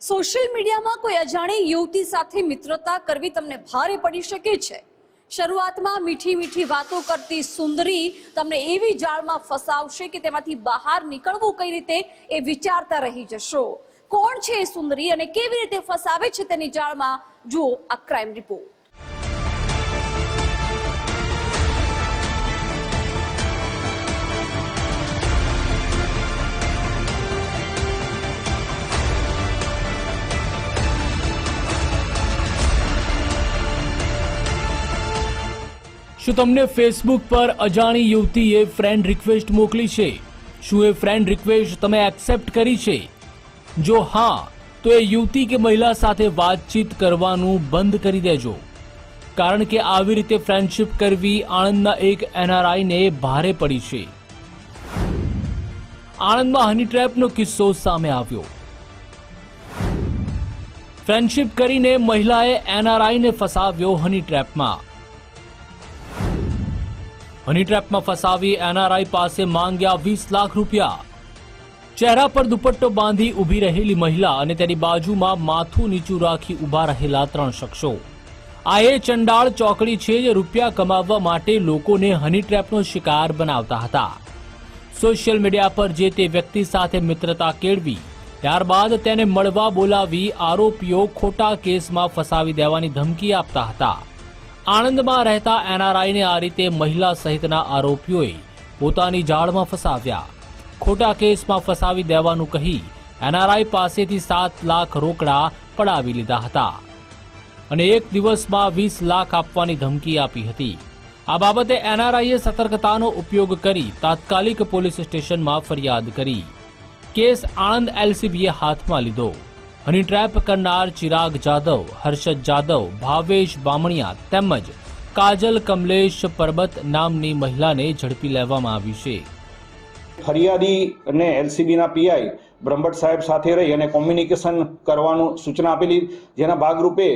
Social મીડિયામાં કોઈ અજાણી યુવતી સાથે મિત્રતા કરવી તમને ભારે પડી શકે છે. શરૂઆતમાં મીઠી મીઠી વાતો કરતી સુંદરી તમને એવી જાળમાં ફસાવશે કે તેમાંથી બહાર નીકળવું કઈ રીતે એ વિચારતા રહી જશો. કોણ છે એ સુંદરી અને કેવી રીતે ફસાવે છે તેની જાળમાં? જુઓ આ ક્રાઇમ રિપોર્ટ. શું તમને ફેસબુક પર અજાણી યુવતીએ ફ્રેન્ડ રિક્વેસ્ટ મોકલી છે? શું એ ફ્રેન્ડ રિક્વેસ્ટ તમે એક્સેપ્ટ કરી છે? જો હા, તો એ યુવતી કે મહિલા સાથે વાતચીત કરવાનું બંધ કરી દેજો. કારણ કે આવી રીતે ફ્રેન્ડશિપ કરવી આણંદના એક એનઆરઆઈને ભારે પડી છે. આણંદમાં હની ટ્રેપનો કિસ્સો સામે આવ્યો. ફ્રેન્ડશિપ કરીને મહિલાએ એનઆરઆઈને ફસાવ્યો હની ટ્રેપમાં હની ટ્રેપમાં ફસાવી એનઆરઆઈ પાસે માંગ્યા વીસ લાખ રૂપિયા. ચહેરા પર દુપટ્ટો બાંધી ઊભી રહેલી મહિલા અને તેની બાજુમાં માથું નીચું રાખી ઊભા રહેલા ત્રણ શખ્સો. આ એ ચંડાળ ચોકડી છે જે રૂપિયા કમાવવા માટે લોકોને હની ટ્રેપનો શિકાર બનાવતા હતા. સોશિયલ મીડિયા પર જે તે વ્યક્તિ સાથે મિત્રતા કેળવી, ત્યારબાદ તેને મળવા બોલાવી આરોપીઓ ખોટા કેસમાં ફસાવી દેવાની ધમકી આપતા હતા. આણંદમાં રહેતા એનઆરઆઈને આ રીતે મહિલા સહિતના આરોપીઓએ પોતાની જાળમાં ફસાવ્યા. ખોટા કેસમાં ફસાવી દેવાનું કહી એનઆરઆઈ પાસેથી સાત લાખ રોકડા પડાવી લીધા હતા અને એક દિવસમાં વીસ લાખ આપવાની ધમકી આપી હતી. આ બાબતે એનઆરઆઈએ સતર્કતાનો ઉપયોગ કરી તાત્કાલિક પોલીસ સ્ટેશનમાં ફરિયાદ કરી. કેસ આણંદ એલસીબીએ હાથમાં લીધો. હની ટ્રેપ કરનાર ચિરાગ જાદવ હર્ષદ જાદવ ભાવેશ બામણિયા તેમજ કાજલ કમલેશ પરબત નામની મહિલાને ઝડપી લેવામાં આવી છે. ફરિયાદી અને એલસીબીના પીઆઈ બ્રહ્મભટ્ટ સાહેબ સાથે રહી અને કોમ્યુનિકેશન કરવાનું સૂચના આપેલી, જેના ભાગરૂપે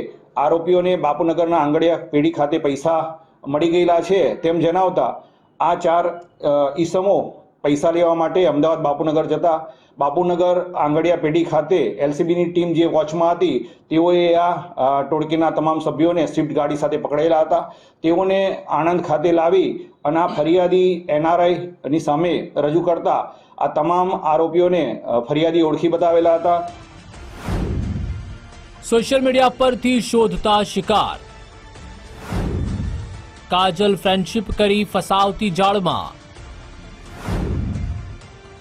આરોપીઓને બાપુનગરના આંગડિયા પેઢી ખાતે પૈસા મળી ગયેલા છે. તેમ જણાવતા આ ચાર ઈસમો પૈસા લેવા માટે અમદાવાદ બાપુનગર જતા બાપુનગર આંગડિયા પેઢી ખાતે એલસીબીની ટીમ જે વોચમાં હતી, તેઓએ આ ટોળકીના તમામ સભ્યોને સ્વિફ્ટ ગાડી સાથે પકડેલા હતા. તેઓને આણંદ ખાતે લાવી અને આ ફરિયાદી એનઆરઆઈની સામે રજૂ કરતા આ તમામ આરોપીઓને ફરિયાદી ઓળખી બતાવેલા હતા. સોશિયલ મીડિયા પરથી શોધતા શિકાર. કાજલ ફ્રેન્ડશિપ કરી ફસાવતી જાળમાં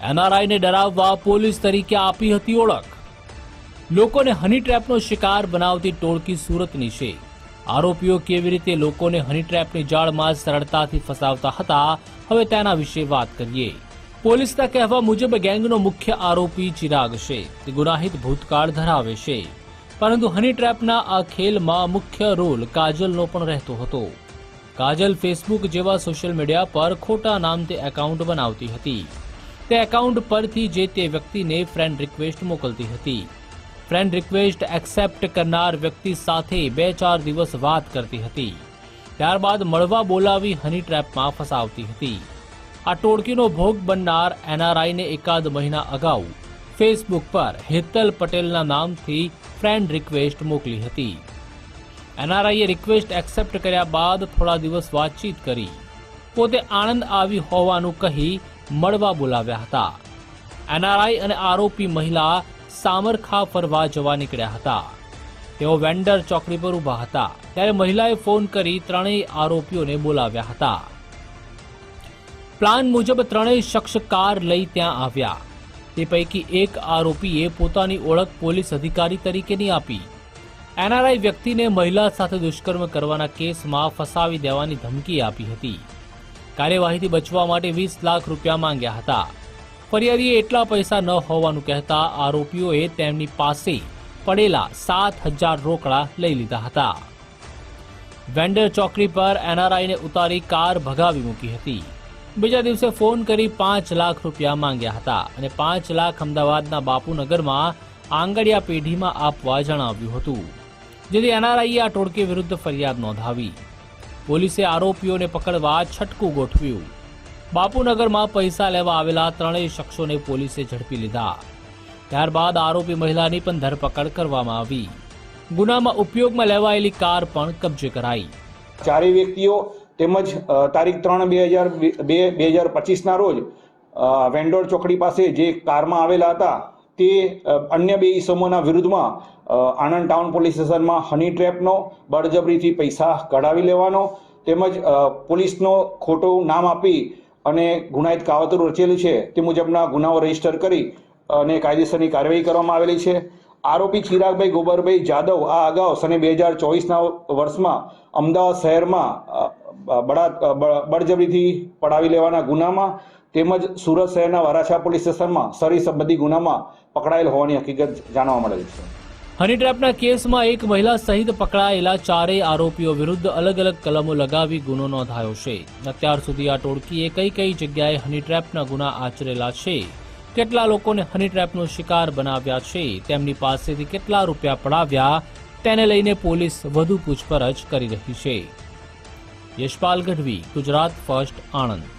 એનઆરઆઈને ડરાવવા પોલીસ તરીકે આપી હતી ઓળખ. લોકોને હની ટ્રેપનો શિકાર બનાવતી ટોળકી સુરતની છે. આરોપીઓ કેવી રીતે લોકોને હની ટ્રેપની જાળમાં સરળતાથી ફસાવતા હતા, હવે તેના વિશે વાત કરીએ. પોલીસના કહેવા મુજબ ગેંગનો મુખ્ય આરોપી ચિરાગ છે. તે ગુનાહિત ભૂતકાળ ધરાવે છે. પરંતુ હની ટ્રેપના આ ખેલમાં મુખ્ય રોલ કાજલનો પણ રહેતો હતો. કાજલ ફેસબુક જેવા સોશિયલ મીડિયા પર ખોટા નામથી એકાઉન્ટ બનાવતી હતી. તે એકાઉન્ટ પરથી જે તે વ્યક્તિને ફ્રેન્ડ રિક્વેસ્ટ મોકલતી હતી. ફ્રેન્ડ રિક્વેસ્ટ એક્સેપ્ટ કરનાર વ્યક્તિ સાથે બે ચાર દિવસ વાત કરતી હતી. ત્યારબાદ મળવા બોલાવી હની ટ્રેપમાં ફસાવતી હતી. આ ટોળકીનો ભોગ બનનાર એનઆરઆઈને એકાદ મહિના અગાઉ ફેસબુક પર હેતલ પટેલના નામથી ફ્રેન્ડ રિક્વેસ્ટ મોકલી હતી. એનઆરઆઈએ રિક્વેસ્ટ એક્સેપ્ટ કર્યા બાદ થોડા દિવસ વાતચીત કરી. પોતે આણંદ આવી હોવાનું કહી મળવા બોલાવ્યા હતા. એનઆરઆઈ અને આરોપી મહિલા સામરખા ફરવા જવા નીકળ્યા હતા. તેઓ વેન્ડર ચોકડી પર ઊભા હતા. ત્યારે મહિલાએ ફોન કરી ત્રણેય આરોપીઓને બોલાવ્યા હતા. પ્લાન મુજબ ત્રણેય શખ્સ કાર લઈ ત્યાં આવ્યા. તે પૈકી એક આરોપીએ પોતાની ઓળખ પોલીસ અધિકારી તરીકેની આપી. એનઆરઆઈ વ્યક્તિને મહિલા સાથે દુષ્કર્મ કરવાના કેસમાં ફસાવી દેવાની ધમકી આપી હતી. કાર્યવાહીથી બચવા માટે વીસ લાખ રૂપિયા માંગ્યા હતા. ફરિયાદીએ એટલા પૈસા ન હોવાનું કહેતા આરોપીઓએ તેમની પાસે પડેલા સાત હજાર રોકડા લઈ લીધા હતા. વેન્ડર ચોકડી પર એનઆરઆઈને ઉતારી કાર ભગાવી મૂકી હતી. બીજા દિવસે ફોન કરી પાંચ લાખ રૂપિયા માંગ્યા હતા અને પાંચ લાખ અમદાવાદના બાપુનગરમાં આંગડિયા પેઢીમાં આપવા જણાવ્યું હતું. જેથી એનઆરઆઈએ આ ટોળકી વિરુદ્ધ ફરિયાદ નોંધાવી. પોલીસે આરોપીઓને પકડવા છટકું ગોઠવ્યું. બાપુનગરમાં પૈસા લેવા આવેલા ત્રણેય શખ્સોને પોલીસે ઝડપી લીધા. ત્યારબાદ આરોપી મહિલાની પણ ધરપકડ કરવામાં આવી. ગુનામાં ઉપયોગમાં લેવાયેલી કાર પણ કબજે કરાઈ. ચારેય વ્યક્તિઓ તેમજ તારીખ ત્રણ બે હજાર બે બે હજાર પચીસના રોજ વેન્ડોર ચોકડી પાસે જે કારમાં આવેલા હતા તે અન્ય બે ઈસમોના વિરુદ્ધમાં આણંદ ટાઉન પોલીસ સ્ટેશનમાં હની ટ્રેપનો, બળજબરીથી પૈસા કઢાવી લેવાનો, તેમજ પોલીસનો ખોટું નામ આપી અને ગુનાહિત કાવતરું રચેલું છે તે મુજબના ગુનાઓ રજિસ્ટર કરી અને કાયદેસરની કાર્યવાહી કરવામાં આવેલી છે. આરોપી ચિરાગભાઈ ગોબરભાઈ જાદવ આ અગાઉ સને બે હજાર ચોવીસના વર્ષમાં અમદાવાદ શહેરમાં બળા, બળજબરીથી પડાવી લેવાના ગુનામાં તેમજ સુરત શહેરના વરાછા પોલીસ સ્ટેશનમાં સરી સંબંધી ગુનામાં પકડાયેલ હોવાની હકીકત જાણવા મળેલ છે. હની ટ્રેપના કેસમાં એક મહિલા સહિત પકડાયેલા ચારેય આરોપીઓ વિરુદ્ધ અલગ અલગ કલમો લગાવી ગુનો નોંધાયો છે. અત્યાર સુધી આ ટોળકીએ કઈ કઈ જગ્યાએ હની ટ્રેપના ગુના આચરેલા છે? કેટલા લોકોને હની ટ્રેપનો શિકાર બનાવ્યા છે? તેમની પાસેથી કેટલા રૂપિયા પડાવ્યા? તેને લઈને પોલીસ વધુ પૂછપરછ કરી રહી છે. યશપાલ ગઢવી, ગુજરાત ફર્સ્ટ, આણંદ.